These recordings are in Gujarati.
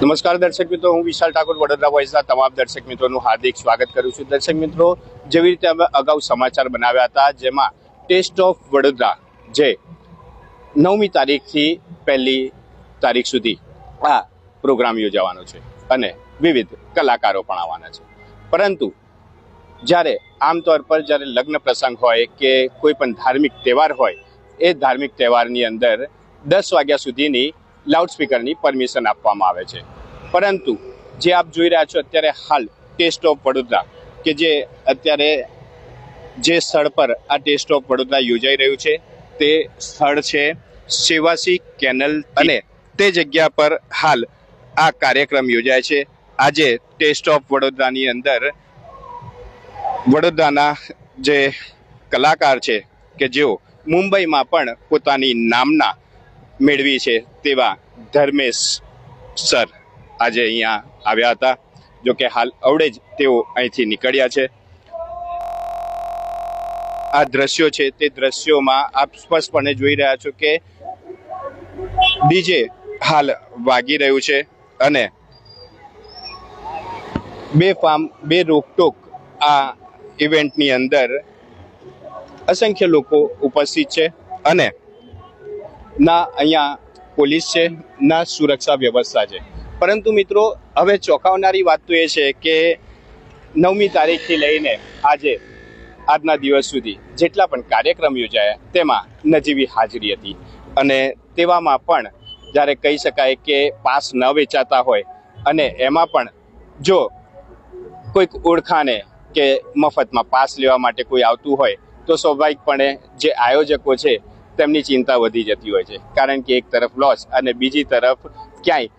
નમસ્કાર દર્શક મિત્રો, હું વિશાલ ઠાકોર, વડોદરા વોઇસના તમામ દર્શક મિત્રોનું હાર્દિક સ્વાગત કરું છું. દર્શક મિત્રો, જેવી રીતે અમે અગાઉ સમાચાર બનાવ્યા હતા, જેમાં ટેસ્ટ ઓફ વડોદરા, જે નવમી તારીખથી પહેલી તારીખ સુધી આ પ્રોગ્રામ યોજાવાનો છે અને વિવિધ કલાકારો પણ આવવાના છે. પરંતુ જ્યારે આમતોર પર જ્યારે લગ્ન પ્રસંગ હોય કે કોઈ પણ ધાર્મિક તહેવાર હોય, એ ધાર્મિક તહેવારની અંદર દસ વાગ્યા સુધીની લાઉડસ્પીકરની પરમિશન આપવામાં આવે છે. પરંતુ જે આપ જોઈ રહ્યા છો અત્યારે હાલ ટેસ્ટ ઓફ વડોદરા, કે જે અત્યારે જે સ્થળ પર આ ટેસ્ટ ઓફ વડોદરા યોજાઈ રહ્યું છે, તે સ્થળ છે સેવાસી કેનલ અને તે જગ્યા પર હાલ આ કાર્યક્રમ યોજાય છે. આજે ટેસ્ટ ઓફ વડોદરાની અંદર વડોદરાના જે કલાકાર છે, કે જેઓ મુંબઈમાં પણ પોતાની નામના મેળવી છે તેવા ધર્મેશ સર આજે અહીંયા આવ્યા હતા. જો કે હાલ અવડે જ તેઓ અહીંથી નીકળ્યા છે. આ દ્રશ્યો છે તે દ્રશ્યોમાં આપ સ્પષ્ટપણે જોઈ રહ્યા છો કે ડીજે હાલ વાગી રહ્યું છે અને બે ફામ બે રોકટોક આ ઇવેન્ટની અંદર અસંખ્ય લોકો ઉપસ્થિત છે અને ના, અહીંયા પોલીસ છે, ના સુરક્ષા વ્યવસ્થા છે. પરંતુ મિત્રો, હવે ચોંકાવનારી વાત તો એ છે કે નવમી તારીખથી લઈને આજે, આજના દિવસ સુધી જેટલા પણ કાર્યક્રમ યોજાયા, તેમાં નજીવી હાજરી હતી. અને તેવામાં પણ જ્યારે કહી શકાય કે પાસ ન વેચાતા હોય, અને એમાં પણ જો કોઈક ઓળખાને કે મફતમાં પાસ લેવા માટે કોઈ આવતું હોય, તો સ્વાભાવિકપણે જે આયોજકો છે તેમની ચિંતા વધી જતી હોય છે. કારણ કે એક તરફ લોસ અને બીજી તરફ ક્યાંય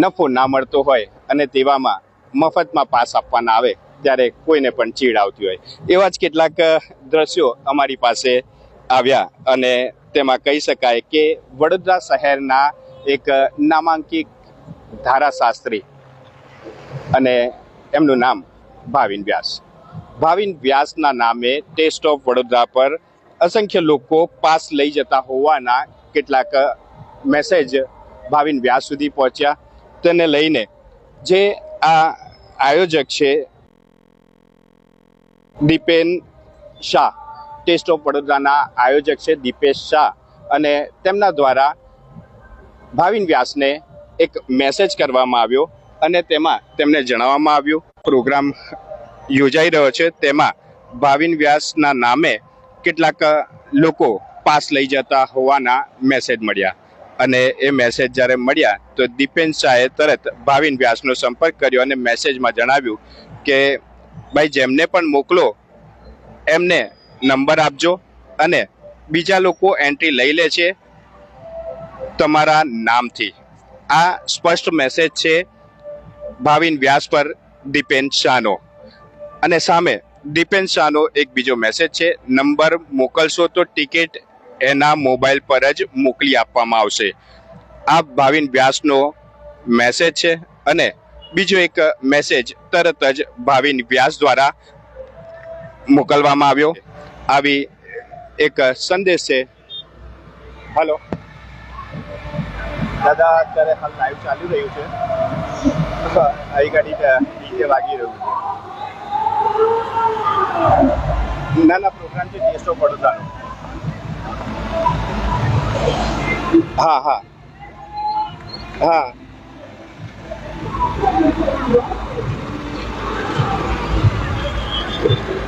નફો ના મળતો હોય અને તેવામાં મફતમાં પાસ આપવાના આવે, ત્યારે કોઈને પણ ચીડ આવતી હોય. એવા જ કેટલાક દ્રશ્યો અમારી પાસે આવ્યા અને તેમાં કહી શકાય કે વડોદરા શહેરના એક નામાંકિત ધારાશાસ્ત્રી અને એમનું નામ ભાવિન વ્યાસ. ભાવિન વ્યાસના નામે ટેસ્ટ ઓફ વડોદરા પર અસંખ્ય લોકો પાસ લઈ જતા હોવાના કેટલાક મેસેજ ભાવિન વ્યાસ સુધી પહોંચ્યા. તેને લઈને જે આ આયોજક છે, દીપેન શાહ, ટેસ્ટ ઓફ વડોદરાના આયોજક છે દીપેશ શાહ અને તેમના દ્વારા ભાવિન વ્યાસને એક મેસેજ કરવામાં આવ્યો અને તેમાં તેમને જણાવવામાં આવ્યું. પ્રોગ્રામ યોજાઈ રહ્યો છે. તેમાં ભાવિન વ્યાસના નામે કેટલાક લોકો પાસ લઈ જતા હોવાના મેસેજ મળ્યા. અને એ મેસેજ જ્યારે મળ્યા, તો દીપેન શાહે તરત ભાવિન વ્યાસનો સંપર્ક કર્યો અને મેસેજમાં જણાવ્યું કે, ભાઈ, જેમને પણ મોકલો, એમને નંબર આપજો અને બીજા લોકો એન્ટ્રી લઈ લે છે તમારા નામથી. આ સ્પષ્ટ મેસેજ છે ભાવિન વ્યાસ પર દીપેન શાહનો. અને સામે દીપેન શાહનો એક બીજો મેસેજ છે. નંબર મોકલશો તો ટિકિટ એના મોબાઈલ પર જ મોકલી આપવામાં આવશે. આ ભાવિન વ્યાસનો મેસેજ છે અને બીજો એક મેસેજ તરત જ ભાવિન વ્યાસ દ્વારા મોકલવામાં આવ્યો. આવી એક સંદેશ છે. હલો દાદા, અત્યારે હાલ લાઈવ ચાલી રહ્યું છે. આવી ગાડી ડીજે વાગી રહ્યું છે. નાના પ્રોગ્રામ છે ટેસ્ટ ઓફ વડોદરાનો હા હા. હા.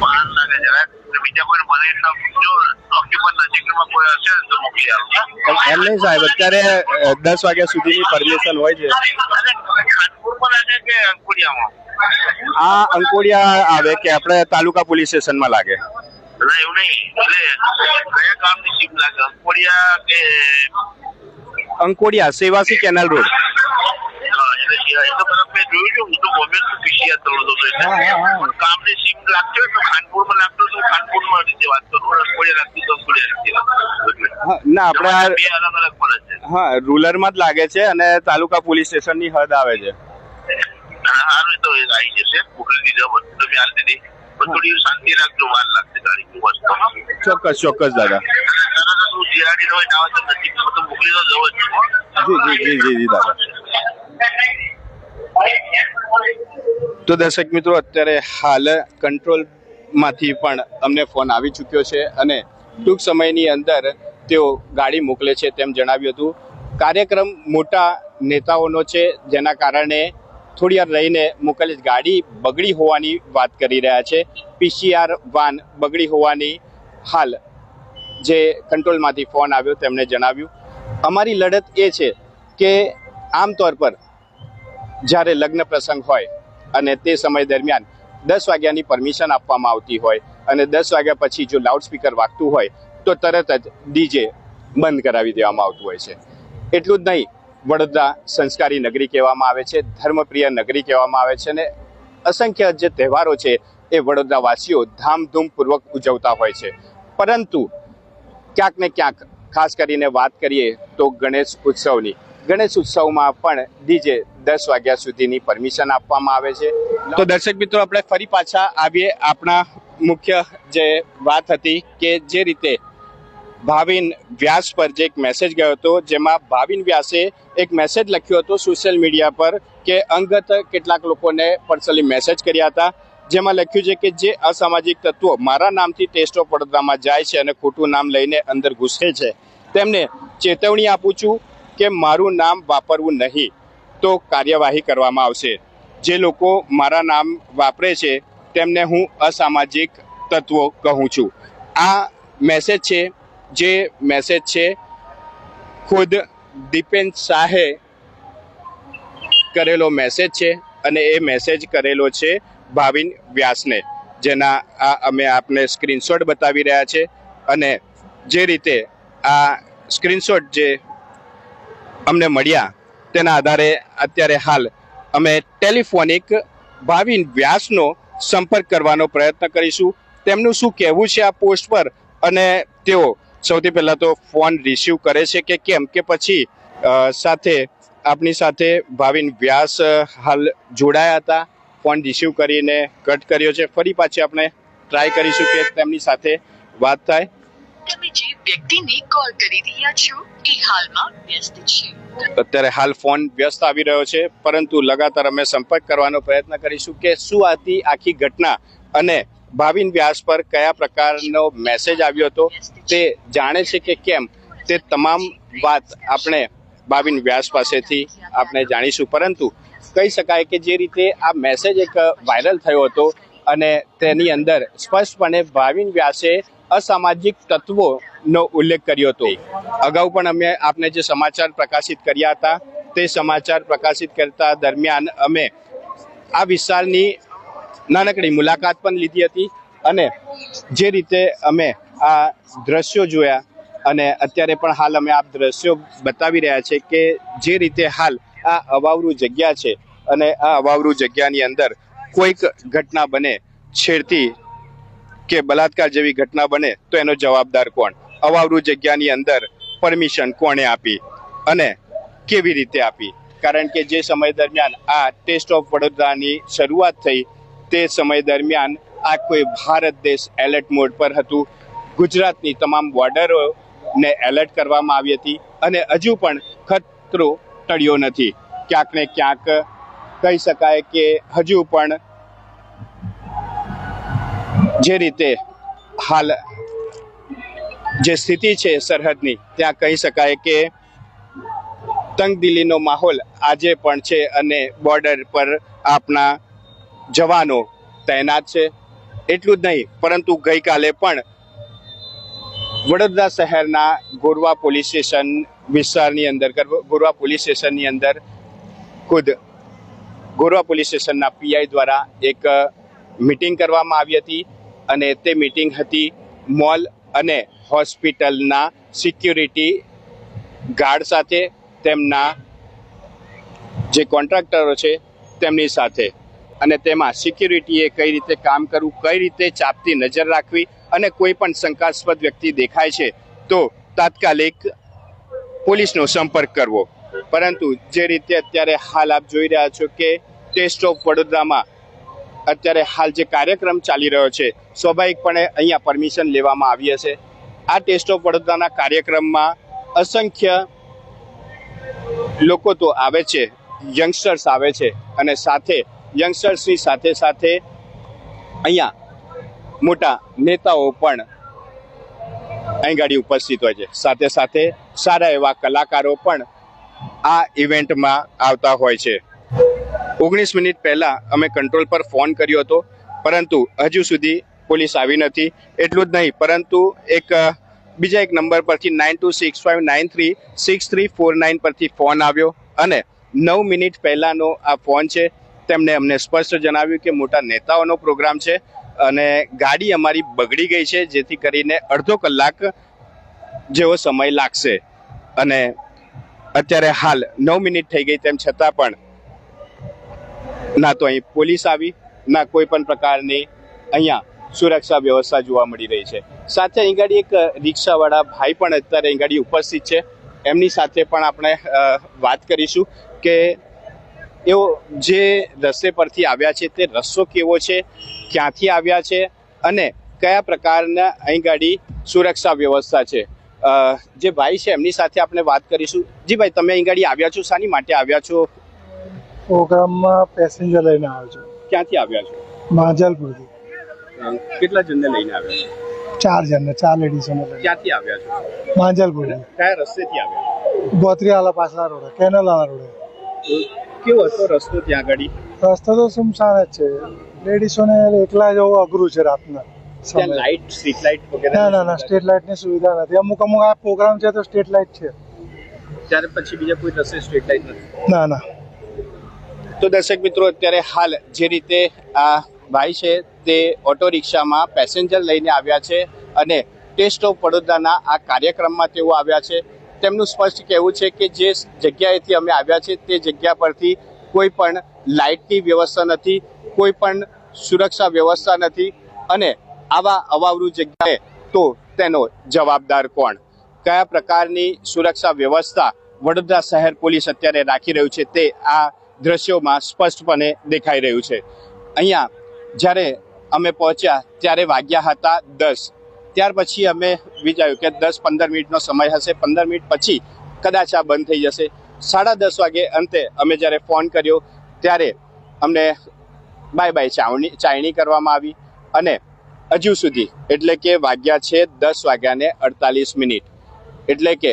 વાર લાગે જરાક તો બીજા કોઈને મને જો ડોક્યુમેન્ટ નજીકમાં કોઈ હશે ને તો મોકલી આપજો. એમ નહીં સાહેબ અત્યારે દસ વાગ્યા સુધીની પરમિશન હોય છે. ખાનપુરમાં લાગે કે અંકુરિયામાં આ અંકોડિયા આવે કે આપણે તાલુકા પોલીસ સ્ટેશનમાં લાગે? ના એવું નહીં. એટલે કયા કામની સીમ લાગે? અંકોડિયા કે અંકોડિયા સેવાસી કેનાલ રોડ. મેં કામની સીમ લાગતી હોય તો ખાનપુરમાં લાગતું હોય તો ખાનપુરમાં રીતે વાત કરું. અંકોડિયા લાગતી તો ના આપણે આ બે અલગ અલગ પડે છે. હા રૂલરમાં જ લાગે છે અને તાલુકા પોલીસ સ્ટેશનની હદ આવે છે. સારું તો આવી જશે. મોકલી દીધો બધું. તમે હાલ દીધી પણ થોડી શાંતિ રાખજો વાર લાગશે ગાડી વસ્તુ ચોક્કસ ચોક્કસ દાદા. હું જીઆરડી હોય ના હોય તો નજીક તો મોકલી તો જવો જ જી જી જી જી જી દાદા. તો દર્શક મિત્રો અત્યારે હાલ કંટ્રોલમાંથી પણ અમને ફોન આવી ચૂક્યો છે અને ટૂંક સમયની અંદર તેઓ ગાડી મોકલે છે તેમ જણાવ્યું હતું. કાર્યક્રમ મોટા નેતાઓનો છે જેના કારણે થોડી વાર રહીને મોકલેલી ગાડી બગડી હોવાની વાત કરી રહ્યા છે. પીસીઆર વાન બગડી હોવાની હાલ જે કંટ્રોલમાંથી ફોન આવ્યો તેમણે જણાવ્યું. અમારી લડત એ છે કે આમતોર પર જ્યારે લગ્ન પ્રસંગ હોય અને તે સમય દરમિયાન દસ વાગ્યાની પરમિશન આપવામાં આવતી હોય અને દસ વાગ્યા પછી જો લાઉડસ્પીકર વાગતું હોય તો તરત જ ડીજે બંધ કરાવી દેવામાં આવતું હોય છે. એટલું જ નહીં વડોદરા સંસ્કારી નગરી કહેવામાં આવે છે, ધર્મપ્રિય નગરી કહેવામાં આવે છે અને અસંખ્ય જે તહેવારો છે એ વડોદરાવાસીઓ ધામધૂમપૂર્વક ઉજવતા હોય છે. પરંતુ ક્યાંક ને ક્યાંક, ખાસ કરીને વાત કરીએ તો ગણેશ ઉત્સવની. ગણેશ ઉત્સવમાં પણ ડીજે દસ વાગ્યા સુધીની પરમિશન આપવામાં આવે છે. તો દર્શક મિત્રો, આપણે ફરી પાછા આવીએ આપણા મુખ્ય જે વાત હતી કે જે રીતે ભાવિન વ્યાસ પર જે એક મેસેજ ગયો હતો, જેમાં ભાવિન વ્યાસે એક મેસેજ લખ્યો હતો સોશિયલ મીડિયા પર કે અંગત કેટલાક લોકોને પર્સનલી મેસેજ કર્યા હતા. જેમાં લખ્યું છે કે જે અસામાજિક તત્વો મારા નામથી ટેસ્ટ ઓફ વડોદરામાં જાય છે અને ખોટું નામ લઈને અંદર ઘૂસે છે. તેમને ચેતવણી આપું છું કે મારું નામ વાપરવું નહીં તો કાર્યવાહી કરવામાં આવશે. જે લોકો મારા નામ વાપરે છે, તેમને હું અસામાજિક તત્વો કહું છું. આ મેસેજ છે જે મેસેજ છે, ખુદ દીપેન શાહે કરેલો મેસેજ છે અને એ મેસેજ કરેલો છે ભાવિન વ્યાસને, જેના આ અમે આપને સ્ક્રીનશોટ બતાવી રહ્યા છે અને જે રીતે આ સ્ક્રીનશોટ જે અમને મળ્યા તેના આધારે અત્યારે હાલ અમે ટેલિફોનિક ભાવિન વ્યાસનો સંપર્ક કરવાનો પ્રયત્ન કરીશું. તેમનું શું કહેવું છે આ પોસ્ટ પર? અને તેઓ સૌથી પહેલાં તો ફોન રિસીવ કરે છે કે કેમ? કે પછી સાથે આપણી સાથે ભાવિન વ્યાસ હાલ જોડાયા હતા. ફોન રિસીવ કરીને કટ કર્યો છે. ફરી પાછી આપણે ટ્રાય કરીશું કે તેમની સાથે વાત થાય. તમે જે વ્યક્તિને કોલ કરી રહ્યા છો એ હાલમાં વ્યસ્ત છે. અત્યારે હાલ ફોન વ્યસ્ત આવી રહ્યો છે. પરંતુ લગાતાર અમે સંપર્ક કરવાનો પ્રયત્ન કરીશું કે શું હતી આખી ઘટના અને ભાવિન વ્યાસ પર કયા પ્રકારનો મેસેજ આવ્યો હતો તે જાણે છે કે કેમ? તે તમામ વાત આપણે ભાવિન વ્યાસ પાસેથી આપણે જાણીશું. પરંતુ કહી શકાય કે જે રીતે આ મેસેજ એક વાયરલ થયો હતો અને તેની અંદર સ્પષ્ટપણે ભાવિન વ્યાસે અસામાજિક તત્વોનો ઉલ્લેખ કર્યો હતો. અગાઉ પણ અમે આપને જે સમાચાર પ્રકાશિત કર્યા હતા, તે સમાચાર પ્રકાશિત કરતા દરમિયાન અમે આ વિસ્તારની નાનકડી મુલાકાત પણ લીધી હતી અને જે રીતે અમે આ દ્રશ્યો જોયા અને અત્યારે પણ હાલ અમે આ દ્રશ્યો બતાવી રહ્યા છે કે જે રીતે હાલ આ અવાવરું જગ્યા છે અને આ અવાવરું જગ્યાની અંદર કોઈક ઘટના બને, છેડતી કે બલાત્કાર જેવી ઘટના બને, તો એનો જવાબદાર કોણ? અવાવરું જગ્યાની અંદર પરમિશન કોણે આપી અને કેવી રીતે આપી? કારણ કે જે સમય દરમિયાન આ ટેસ્ટ ઓફ વડોદરાની શરૂઆત થઈ તે સમય દરમિયાન આ કોઈ ભારત દેશ એલર્ટ મોડ પર હતું. ગુજરાતની તમામ બોર્ડરોને એલર્ટ કરવામાં આવી હતી અને હજુ પણ ખતરો ટળ્યો નથી. ક્યાંક ને ક્યાંક કહી શકાય કે હજુ પણ જે રીતે હાલ જે સ્થિતિ છે સરહદની, ત્યાં કહી શકાય કે તંગદિલીનો માહોલ આજે પણ છે અને બોર્ડર પર આપણા જવાનો તૈનાત છે. એટલું જ નહીં, પરંતુ ગઈકાલે પણ વડોદરા શહેરના ગોરવા પોલીસ સ્ટેશન વિસ્તારની અંદર, ગોરવા પોલીસ સ્ટેશનની અંદર ખુદ ગોરવા પોલીસ સ્ટેશનના પીઆઈ દ્વારા એક મિટિંગ કરવામાં આવી હતી અને તે મિટિંગ હતી મોલ અને હોસ્પિટલના સિક્યુરિટી ગાર્ડ સાથે તેમના જે કોન્ટ્રાક્ટરો છે તેમની સાથે. અને તેમાં સિક્યુરિટીએ કઈ રીતે કામ કરવું, કઈ રીતે ચાપતી નજર રાખવી અને કોઈ પણ શંકાસ્પદ વ્યક્તિ દેખાય છે, તો તાત્કાલિક પોલીસનો સંપર્ક કરવો. પરંતુ જે રીતે અત્યારે હાલ આપ જોઈ રહ્યા છો કે ટેસ્ટ ઓફ વડોદરામાં અત્યારે હાલ જે કાર્યક્રમ ચાલી રહ્યો છે, સ્વાભાવિકપણે અહીંયા પરમિશન લેવામાં આવી હશે. આ ટેસ્ટ ઓફ વડોદરાના કાર્યક્રમમાં અસંખ્ય લોકો તો આવે છે યંગસ્ટર્સ આવે છે અને સાથે યંગસ્ટર્સની સાથે સાથે અહીંયા મોટા નેતાઓ પણ અહીં ગાડી ઉપસ્થિત હોય છે. સાથે સાથે સારા એવા કલાકારો પણ આ ઇવેન્ટમાં આવતા હોય છે. ઓગણીસ મિનિટ પહેલાં અમે કંટ્રોલ પર ફોન કર્યો હતો, પરંતુ હજુ સુધી પોલીસ આવી નથી. એટલું જ નહીં, પરંતુ એક, બીજા એક નંબર પરથી nine two six five nine three six three four nine પરથી ફોન આવ્યો અને નવ મિનિટ પહેલાંનો આ ફોન છે. તેમણે અમને સ્પષ્ટ જણાવ્યું કે મોટા નેતાઓનો પ્રોગ્રામ છે અને ગાડી અમારી બગડી ગઈ છે, જેથી કરીને અડધો કલાક જેવો સમય લાગશે. અને અત્યારે હાલ નવ મિનિટ થઈ ગઈ તેમ છતાં પણ ના તો અહીં પોલીસ આવી, ના કોઈ પણ પ્રકારની અહીંયા સુરક્ષા વ્યવસ્થા જોવા મળી રહી છે. સાથે અહીં ગાડી એક રિક્ષાવાળા ભાઈ પણ અત્યારે અહીં ગાડી ઉપસ્થિત છે. એમની સાથે પણ આપણે વાત કરીશું કે એઓ જે રસ્તે પરથી આવ્યા છે તે રસ્તો કેવો છે ક્યાંથી આવ્યા છે અને કયા પ્રકારના અહીં ગાડી સુરક્ષા વ્યવસ્થા છે. જે ભાઈ છે એમની સાથે આપણે વાત કરીશું. જી ભાઈ તમે અહીં ગાડી આવ્યા છો? શાની માટે આવ્યા છો? પ્રોગ્રામમાં પેસેન્જર લઈને આવ્યો છું. ક્યાંથી આવ્યા છો? માંજલપુરથી. કેટલા જણને લઈને આવ્યા છો? ચાર જણને ચાર લેડીઝોને ક્યાંથી આવ્યા છો? માંજલપુરથી. કયા રસ્તેથી આવ્યા ગોત્રીવાલા પાછલા રોડે કેનલવાલા રોડે. કેવો હતો રસ્તો ત્યાં આગળ? રસ્તો તો સુમસાન જ છે. લેડીઝોને એકલા જવું અઘરું છે રાતના ત્યાં લાઇટ સ્ટ્રીટ લાઇટ વગેરે ના ના ના સ્ટ્રીટ લાઇટની સુવિધા નથી. અમુક અમુક આ પ્રોગ્રામ છે તો સ્ટ્રીટ લાઇટ છે. ત્યારે પછી બીજા કોઈ રસ્તે સ્ટ્રીટ લાઇટ નથી? ના ના. તો દર્શક મિત્રો અત્યારે હાલ જે રીતે આ ભાઈ છે તે ઓટો રિક્ષામાં પેસેન્જર લઈને આવ્યા છે અને ટેસ્ટ ઓફ વડોદરાના આ કાર્યક્રમમાં તેઓ આવ્યા છે. તેમનું સ્પષ્ટ કહેવું છે કે જે જગ્યાએથી અમે આવ્યા છે તે જગ્યા પરથી કોઈ પણ લાઇટની વ્યવસ્થા નથી, કોઈ પણ સુરક્ષા વ્યવસ્થા નથી અને આવા અવાવરૂ જગ્યાએ તો તેનો જવાબદાર કોણ? કયા પ્રકારની સુરક્ષા વ્યવસ્થા વડોદરા શહેર પોલીસ અત્યારે રાખી રહ્યું છે તે આ દ્રશ્યોમાં સ્પષ્ટપણે દેખાઈ રહ્યું છે. અહીંયા જ્યારે અમે પહોંચ્યા ત્યારે વાગ્યા હતા દસ. ત્યાર પછી અમે વિચાર્યું કે દસ પંદર મિનિટનો સમય હશે. પંદર મિનિટ પછી કદાચ આ બંધ થઈ જશે. સાડા દસ વાગે અંતે અમે જ્યારે ફોન કર્યો ત્યારે અમને બાય બાય ચાવણી, ચાયણી કરવામાં આવી અને હજુ સુધી, એટલે કે વાગ્યા છે દસ વાગ્યાને અડતાલીસ મિનિટ. એટલે કે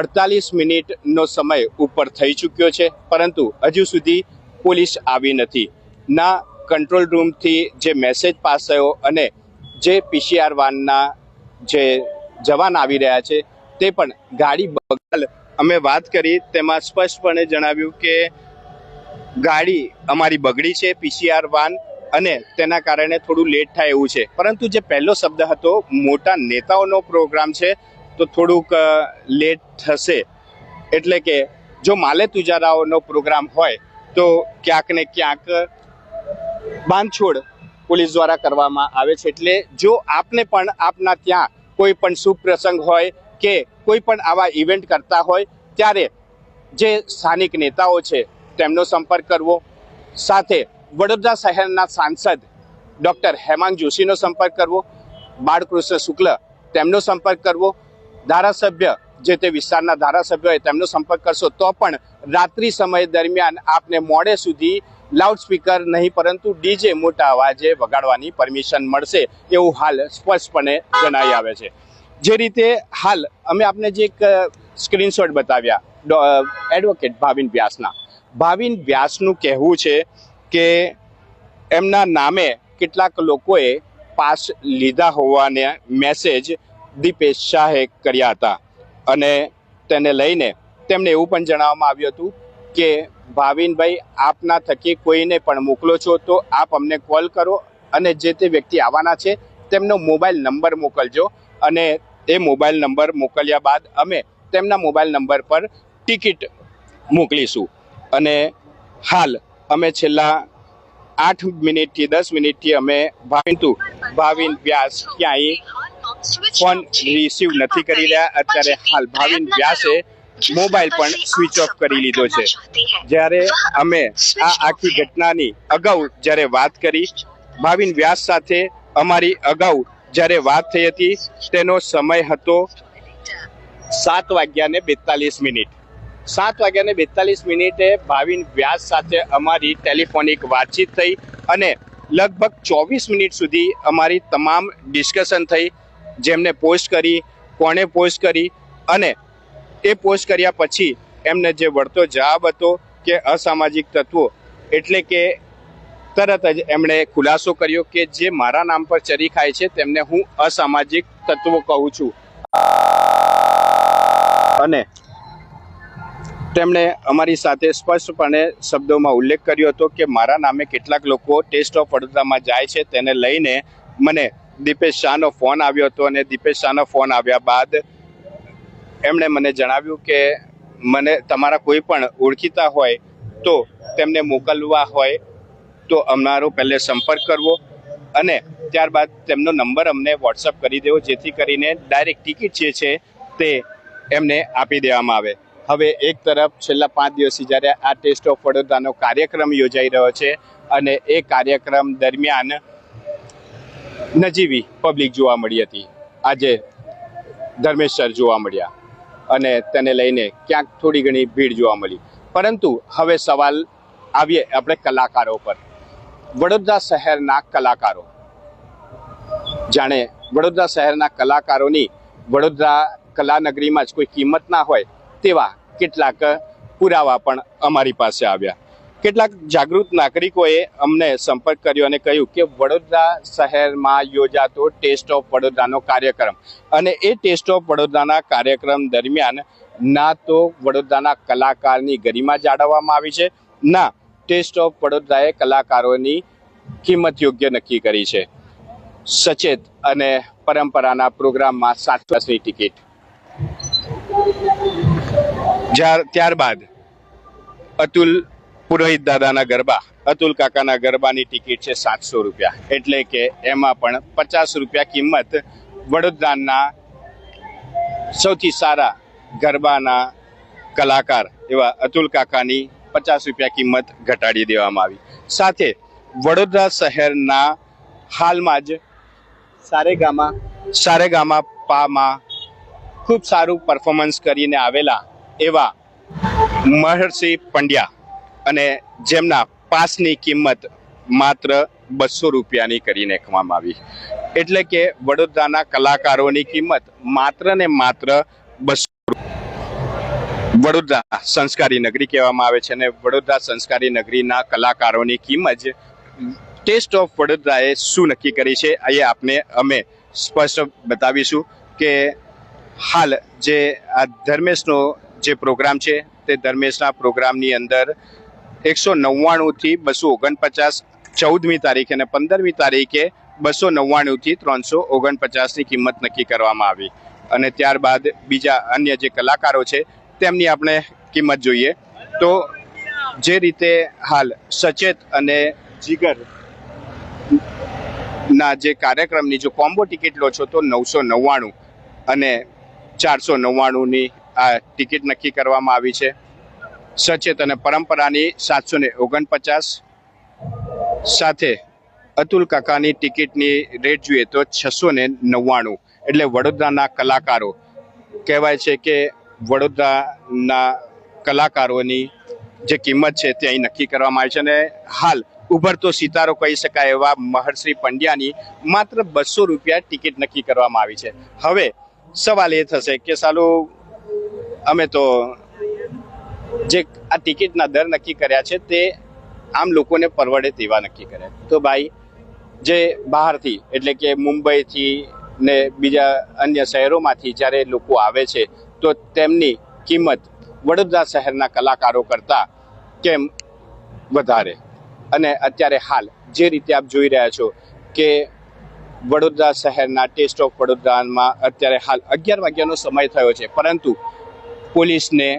અડતાલીસ મિનિટનો સમય ઉપર થઈ ચૂક્યો છે, પરંતુ હજુ સુધી પોલીસ આવી નથી. ના કંટ્રોલ રૂમથી જે મેસેજ પાસ થયો અને જે પીસીઆર વાનના જે જવાન આવી રહ્યા છે, તે પણ ગાડી બગલ અમે વાત કરી, તેમાં સ્પષ્ટપણે જણાવ્યું કે ગાડી અમારી બગડી છે પીસીઆર વાન અને તેના કારણે થોડું લેટ થાય એવું છે. પરંતુ જે પહેલો શબ્દ હતો, મોટા નેતાઓનો પ્રોગ્રામ છે, તો થોડુંક લેટ થશે. એટલે કે જો માલે તુજારાઓનો પ્રોગ્રામ હોય, તો ક્યાંક ને ક્યાંક બાંધછોડ પોલીસ દ્વારા કરવામાં આવે છે. એટલે જો આપને પણ આપના ત્યાં કોઈ પણ શુભ પ્રસંગ હોય કે કોઈ પણ આવા ઇવેન્ટ કરતા હોય, ત્યારે જે સ્થાનિક નેતાઓ છે, તેમનો સંપર્ક કરવો. સાથે વડોદરા શહેરના સાંસદ ડૉક્ટર હેમાંગ જોશીનો સંપર્ક કરવો. બાળકૃષ્ણ શુક્લ તેમનો સંપર્ક કરવો. ધારાસભ્ય જે તે વિસ્તારના ધારાસભ્ય હોય તેમનો સંપર્ક કરશો, તો પણ રાત્રિ સમય દરમિયાન આપને મોડે સુધી લાઉડસ્પીકર નહીં, પરંતુ ડીજે મોટા અવાજે વગાડવાની પરમિશન મળશે એવું હાલ સ્પષ્ટપણે જણાઈ આવે છે. જે રીતે હાલ અમે આપને જે એક સ્ક્રીનશોટ બતાવ્યા એડવોકેટ ભાવિન વ્યાસના. ભાવિન વ્યાસનું કહેવું છે કે એમના નામે કેટલાક લોકોએ પાસ લીધા હોવાને મેસેજ દીપેશ શાહે કર્યા હતા. અને તેને લઈને તેમને એવું પણ જણાવવામાં આવ્યું હતું કે, ભાવિનભાઈ, આપના થકી કોઈને પણ મોકલો છો તો આપ અમને કોલ કરો અને જે તે વ્યક્તિ આવવાના છે તેમનો મોબાઈલ નંબર મોકલજો. અને એ મોબાઈલ નંબર મોકલ્યા બાદ અમે તેમના મોબાઈલ નંબર પર ટિકિટ મોકલીશું. અને હાલ અમે છેલ્લા આઠ મિનિટથી દસ મિનિટથી અમે ભાવિનતુ ભાવિન વ્યાસ ક્યાંય ફોન રિસીવ નથી કરી રહ્યા. અત્યારે હાલ ભાવિન વ્યાસે મોબાઈલ પણ સ્વિચ ઓફ કરી લીધો છે. જ્યારે અમે આ આખી ઘટનાની અગાઉ જ્યારે વાત કરી ભાવિન વ્યાસ સાથે અમારી અગાઉ જ્યારે વાત થઈ હતી તેનો સમય હતો સાત વાગ્યાને બેતાલીસ મિનિટ. સાત વાગ્યાને બેતાલીસ મિનિટે ભાવિન વ્યાસ સાથે અમારી ટેલિફોનિક વાતચીત થઈ અને લગભગ ચોવીસ મિનિટ સુધી અમારી તમામ ડિસ્કશન થઈ. જેમને પોસ્ટ કરી, કોણે પોસ્ટ કરી અને એ પોસ્ટ કર્યા પછી એમને જે વળતો જવાબ હતો કે અસામાજિક તત્વો, એટલે કે તરત જ એમણે ખુલાસો કર્યો કે જે મારા નામ પર ચરી ખાય છે તેમને હું અસામાજિક તત્વો કહું છું. અને તેમણે અમારી સાથે સ્પષ્ટપણે શબ્દોમાં ઉલ્લેખ કર્યો હતો કે મારા નામે કેટલાક લોકો ટેસ્ટ ઓફ વડોદરામાં જાય છે તેને લઈને મને દીપેશ શાહનો ફોન આવ્યો હતો અને દીપેશ શાહનો ફોન આવ્યા બાદ એમણે મને જણાવ્યું કે મને તમારા કોઈ પણ ઓળખીતા હોય તો તેમને મોકલવા હોય તો અમારો પહેલે સંપર્ક કરવો અને ત્યારબાદ તેમનો નંબર અમને વોટ્સઅપ કરી દેવો, જેથી કરીને ડાયરેક્ટ ટિકિટ જે છે તે એમને આપી દેવામાં આવે. હવે એક તરફ છેલ્લા પાંચ દિવસથી જ્યારે આ ટેસ્ટ ઓફ વડોદરાનો કાર્યક્રમ યોજાઈ રહ્યો છે અને એ કાર્યક્રમ દરમિયાન નજીવી પબ્લિક જોવા મળી હતી. આજે ધર્મેશ સર જોવા મળ્યા અને તેને લઈને ક્યાંક થોડી ઘણી ભીડ જોવા મળી. પરંતુ હવે સવાલ આવીએ આપણે કલાકારો પર. વડોદરા શહેરના કલાકારો. જાણે વડોદરા શહેરના કલાકારોની વડોદરા કલાનગરીમાં જ કોઈ કિંમત ના હોય તેવા કેટલાક પુરાવા પણ અમારી પાસે આવ્યા. કેટલાક જાગૃત નાગરિકોએ અમને સંપર્ક કર્યો અને કહ્યું કે વડોદરા શહેરમાં યોજાતો ટેસ્ટ ઓફ વડોદરાનો કાર્યક્રમ. અને એ ટેસ્ટ ઓફ વડોદરાના કાર્યક્રમ દરમિયાન ના તો વડોદરાના કલાકારની ગરિમા જાળવવામાં આવી છે, ના, ટેસ્ટ ઓફ વડોદરાએ કલાકારોની કિંમત યોગ્ય નક્કી કરી છે. સચેત અને પરંપરાના પ્રોગ્રામમાં સાત વર્ષની ટિકિટ. ત્યારબાદ અતુલ પુરોહિત દાદાના ગરબા, અતુલ કાકાના ગરબાની ટિકિટ છે સાતસો રૂપિયા. એટલે કે એમાં પણ પચાસ રૂપિયા કિંમત વડોદરાના સૌથી સારા ગરબાના કલાકાર એવા અતુલ કાકાની પચાસ રૂપિયા કિંમત ઘટાડી દેવામાં આવી. સાથે વડોદરા શહેરના હાલમાં જ સારેગામા સારેગામા પામાં ખૂબ સારું પરફોર્મન્સ કરીને આવેલા એવા મહર્ષિ પંડ્યા અને જેમના પાસની કિંમત માત્ર બસો રૂપિયાની કરી નાખવામાં આવી. એટલે કે વડોદરાના કલાકારોની કિંમત માત્ર ને માત્ર બસો વડોદરા સંસ્કારી નગરી કહેવામાં આવે છે અને વડોદરા સંસ્કારી નગરીના કલાકારોની કિંમત ટેસ્ટ ઓફ વડોદરાએ શું નક્કી કરી છે, એ આપને અમે સ્પષ્ટ બતાવીશું કે હાલ જે આ ધર્મેશનો જે પ્રોગ્રામ છે, તે ધર્મેશના પ્રોગ્રામની અંદર એકસો નવ્વાણુંથી બસો ઓગણપચાસ ચૌદમી તારીખે અને પંદરમી તારીખે બસો નવ્વાણુંથી ત્રણસો ઓગણપચાસની કિંમત નક્કી કરવામાં આવી. અને ત્યારબાદ બીજા અન્ય જે કલાકારો છે, તેમની આપણે કિંમત જોઈએ. તો જે રીતે હાલ સચેત અને જીગર ના જે કાર્યક્રમની જો કોમ્બો ટિકિટ લો છો, તો નવસો નવ્વાણું અને ચારસો નવ્વાણુંની આ ટિકિટ નક્કી કરવામાં આવી છે. સચેત અને પરંપરાની સાતસો ને ઓગણપચાસ સાથે અતુલ કાકાની ટિકિટની રેટ જોઈએ તો છસો ને નવ્વાણું. એટલે વડોદરાના કલાકારો, કહેવાય છે કે વડોદરાના કલાકારોની જે કિંમત છે તે અહીં નક્કી કરવામાં આવી છે અને હાલ ઉભરતો સિતારો કહી શકાય એવા મહર્ષિ પંડ્યાની માત્ર બસો રૂપિયા ટિકિટ નક્કી કરવામાં આવી છે. હવે સવાલ એ થશે કે સાલું, અમે તો જે આ ટિકિટના દર નક્કી કર્યા છે તે આમ લોકોને પરવડે તેવા નક્કી કર્યા તો ભાઈ, જે બહારથી, એટલે કે મુંબઈથી ને બીજા અન્ય શહેરોમાંથી જ્યારે લોકો આવે છે, તો તેમની કિંમત વડોદરા શહેરના કલાકારો કરતાં કેમ વધારે? અને અત્યારે હાલ જે રીતે આપ જોઈ રહ્યા છો કે વડોદરા શહેરના ટેસ્ટ ઓફ વડોદરામાં અત્યારે હાલ અગિયાર વાગ્યાનો સમય થયો છે, પરંતુ પોલીસને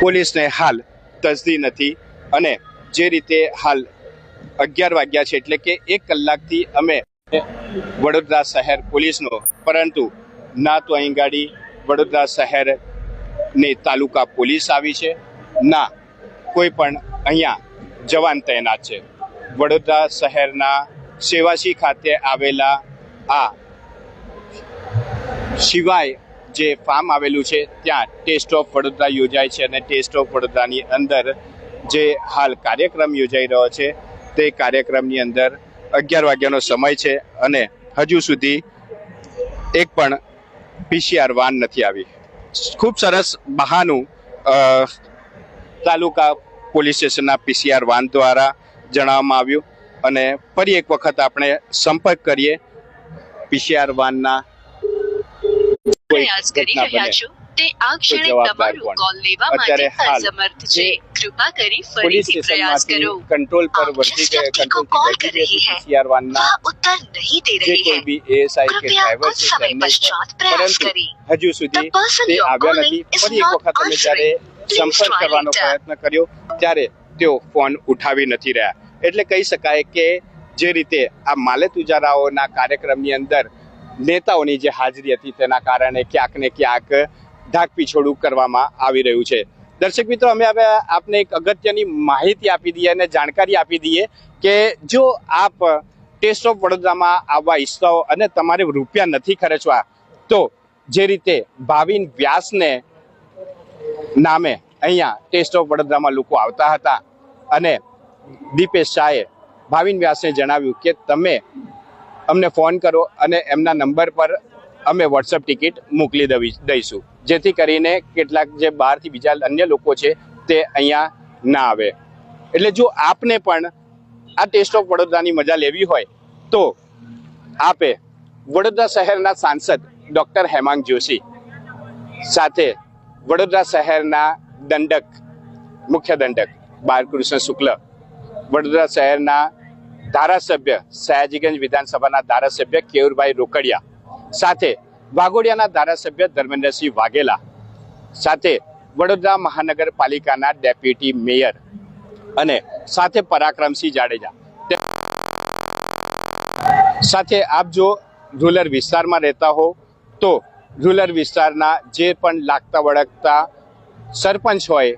પોલીસને હાલ તસદી નથી અને જે રીતે હાલ અગિયાર વાગ્યા છે એટલે કે એક કલાકથી અમે વડોદરા શહેર પોલીસનો, પરંતુ ના તો અહીં ગાડી વડોદરા શહેરની તાલુકા પોલીસ આવી છે, ના કોઈ પણ અહીંયા જવાન તૈનાત છે. વડોદરા શહેરના સેવાસી ખાતે આવેલા આ સિવાય જે ફાર્મ આવેલું છે, ત્યાં ટેસ્ટ ઓફ વડોદરા યોજાય છે અને ટેસ્ટ ઓફ વડોદરાની અંદર જે હાલ કાર્યક્રમ યોજાઈ રહ્યો છે, તે કાર્યક્રમની અંદર અગિયાર વાગ્યાનો સમય છે અને હજુ સુધી એક પણ પીસીઆર વાન નથી આવી. ખૂબ સરસ બહાનું તાલુકા પોલીસ સ્ટેશનના પીસીઆર વાન દ્વારા જણાવવામાં આવ્યું અને ફરી એક વખત આપણે સંપર્ક કરીએ પીસીઆર વાનના પ્રયાસ કરી ઘટના રહ્યા બને. છો તે આ ક્ષણે જવાબદાર તમારું કોણ? કોલ લેવા અત્યારે માટે હાલ અસમર્થ છે જે કૃપા કરી પોલીસ ફરીથી પ્રયાસ સ્ટેશનમાંથી કરો કંટ્રોલ પર आप વર્તી जिस ગયે व्यक्ति को કંટ્રોલ कॉल कर रही है પીસીઆર વાનના वह उत्तर नहीं दे જે रही કોઈ है બી એએસઆઈ કે कृपया ડ્રાઈવર कुछ છે समय તેમને पश्चात प्रयास પરંતુ करें હજુ The સુધી person તે you're આવ્યા calling નથી is ફરી એક not વખત અમે જ્યારે answering. Please સંપર્ક try કરવાનો later. પ્રયત્ન કર્યો ત્યારે તેઓ ફોન ઉઠાવી નથી રહ્યા એટલે કહી શકાય કે જે રીતે આ માલે તુજારાઓના કાર્યક્રમની અંદર નેતાઓની જે હાજરી હતી તેના કારણે ક્યાંક ને ક્યાંક ઢાક પીછોડું કરવામાં આવી રહ્યું છે. દર્શક મિત્રો, અમે હવે આપને એક અગત્યની માહિતી આપી દઈએ અને જાણકારી આપી દઈએ કે જો આપ ટેસ્ટ ઓફ વડોદરામાં આવવા ઈચ્છતા હો અને તમારે રૂપિયા નથી ખર્ચવા, તો જે રીતે ભાવિન વ્યાસને નામે અહીંયા ટેસ્ટ ઓફ વડોદરામાં લોકો આવતા હતા અને દીપેશ શાહે ભાવિન વ્યાસને જણાવ્યું કે તમે અમને ફોન કરો અને એમના નંબર પર અમે વોટ્સઅપ ટિકિટ મોકલી દવી દઈશું. જેથી કરીને કેટલાક જે બહારથી બીજા અન્ય લોકો છે તે અહીંયા ના આવે. એટલે જો આપને પણ આ ટેસ્ટ ઓફ વડોદરાની મજા લેવી હોય, તો આપે વડોદરા શહેરના સાંસદ ડૉક્ટર હેમાંગ જોશી સાથે વડોદરા શહેરના દંડક, મુખ્ય દંડક બાલકૃષ્ણ શુક્લ, વડોદરા શહેરના ધારાસભ્ય સયાજીગંજ વિધાનસભાના ધારાસભ્ય કેયુરભાઈ રોકડિયા સાથે વાઘોડિયાના ધારાસભ્ય ધર્મેન્દ્રસિંહ વાઘેલા સાથે વડોદરા મહાનગરપાલિકાના ડેપ્યુટી મેયર અને સાથે પરાક્રમસિંહ જાડેજા. સાથે આપ જો રૂરલ વિસ્તારમાં રહેતા હો તો રૂરલ વિસ્તારના જે પણ લાગતા વળગતા સરપંચ હોય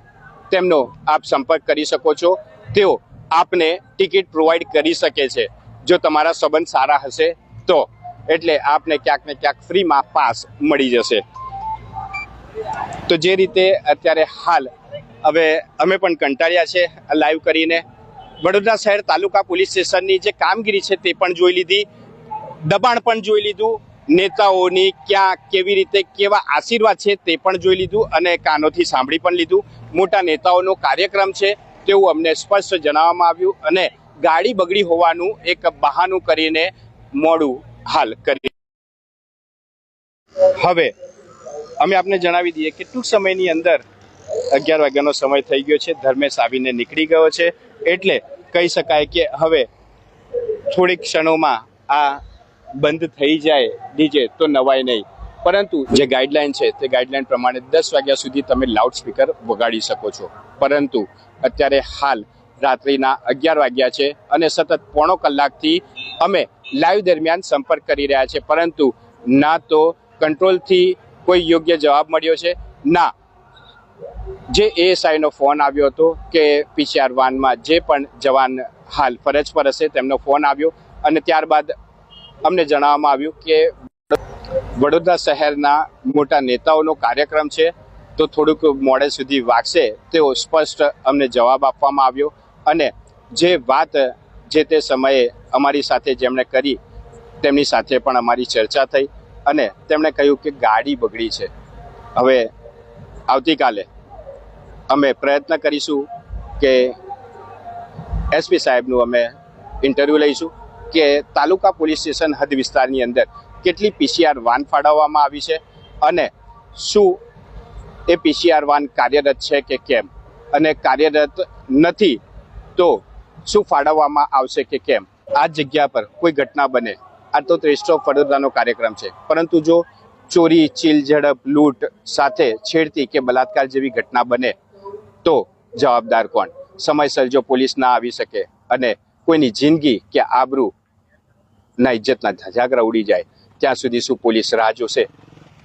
તેમનો આપ સંપર્ક કરી શકો છો. તેઓ આપને ટિકિટ પ્રોવાઈડ કરી શકે છે. જો તમારા સંબંધ સારા હશે તો. એટલે આપને ક્યાંક ને ક્યાંક ફ્રીમાં પાસ મળી જશે. તો જે રીતે અત્યારે હાલ હવે અમે પણ કંટાળ્યા છે લાઈવ કરીને. વડોદરા શહેર તાલુકા પોલીસ સ્ટેશનની જે કામગીરી છે તે પણ જોઈ લીધી. દબાણ પણ જોઈ લીધું. નેતાઓની ક્યાં કેવી રીતે કેવા આશીર્વાદ છે તે પણ જોઈ લીધું અને કાનોથી સાંભળી પણ લીધું. મોટા નેતાઓનો કાર્યક્રમ છે. તેવું અમને સ્પષ્ટ જણાવવામાં આવ્યું અને ગાડી બગડી હોવાનું એક બહાનું કરીને મોડું હાલ કરી હવે અમે આપને જણાવી દઈએ કે ટૂંક સમયની અંદર અગિયાર વાગ્યાનો સમય થઈ ગયો છે. ધર્મેશ આવીને નીકળી ગયો છે. એટલે કહી શકાય કે હવે થોડીક ક્ષણોમાં આ બંધ થઈ જાય. ડીજે તો નવાય નહીં. પરંતુ જે ગાઈડલાઈન છે તે ગાઈડલાઈન પ્રમાણે દસ વાગ્યા સુધી તમે લાઉડ સ્પીકર વગાડી શકો છો. પરંતુ અત્યારે હાલ રાત્રિના અગિયાર વાગ્યા છે અને સતત પોણો કલાકથી અમે લાઈવ દરમિયાન સંપર્ક કરી રહ્યા છે. પરંતુ ના તો કંટ્રોલથી કોઈ યોગ્ય જવાબ મળ્યો છે. ના, જે એએસઆઈનો ફોન આવ્યો હતો કે પીસીઆર વાનમાં જે પણ જવાન હાલ ફરજ પર હશે તેમનો ફોન આવ્યો અને ત્યારબાદ અમને જણાવવામાં આવ્યું કે વડોદરા શહેરના મોટા નેતાઓનો કાર્યક્રમ છે. તો થોડુંક મોડે સુધી વાગશે તેવો સ્પષ્ટ અમને જવાબ આપવામાં આવ્યો અને જે વાત, જે તે સમયે અમારી સાથે જેમણે કરી, તેમની સાથે પણ અમારી ચર્ચા થઈ અને તેમણે કહ્યું કે ગાડી બગડી છે. હવે આવતીકાલે અમે પ્રયત્ન કરીશું કે એસપી સાહેબનું અમે ઇન્ટરવ્યૂ લઈશું કે તાલુકા પોલીસ સ્ટેશન હદ વિસ્તારની અંદર કેટલી પીસીઆર વાન ફાળવવામાં આવી છે અને શું એ પીસીઆર વાન કાર્યરત છે કે કેમ? અને કાર્યરત નથી, તો શું ફાળવવામાં આવશે કે કેમ? આ જગ્યા પર કોઈ ઘટના બને, આ તો ટેસ્ટ ઓફ કાર્યક્રમ છે. પરંતુ જો ચોરી, ચીલ, ઝડપ, લૂંટ સાથે છેડતી કે બલાત્કાર જેવી ઘટના બને, તો જવાબદાર કોણ? સમયસર જો પોલીસ ના આવી શકે અને કોઈની જિંદગી કે આબરૂ ના ઇજ્જતના ધજાગરા ઉડી જાય, ત્યાં સુધી શું પોલીસ રાહ જોશે?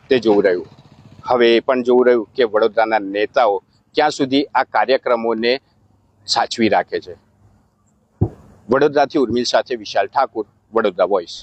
તે જોવું રહ્યું. હવે એ પણ જોવું રહ્યું કે વડોદરાના નેતાઓ ક્યાં સુધી આ કાર્યક્રમોને સાચવી રાખે છે. વડોદરાથી ઉર્મિલ સાથે વિશાલ ઠાકુર, વડોદરા વોઇસ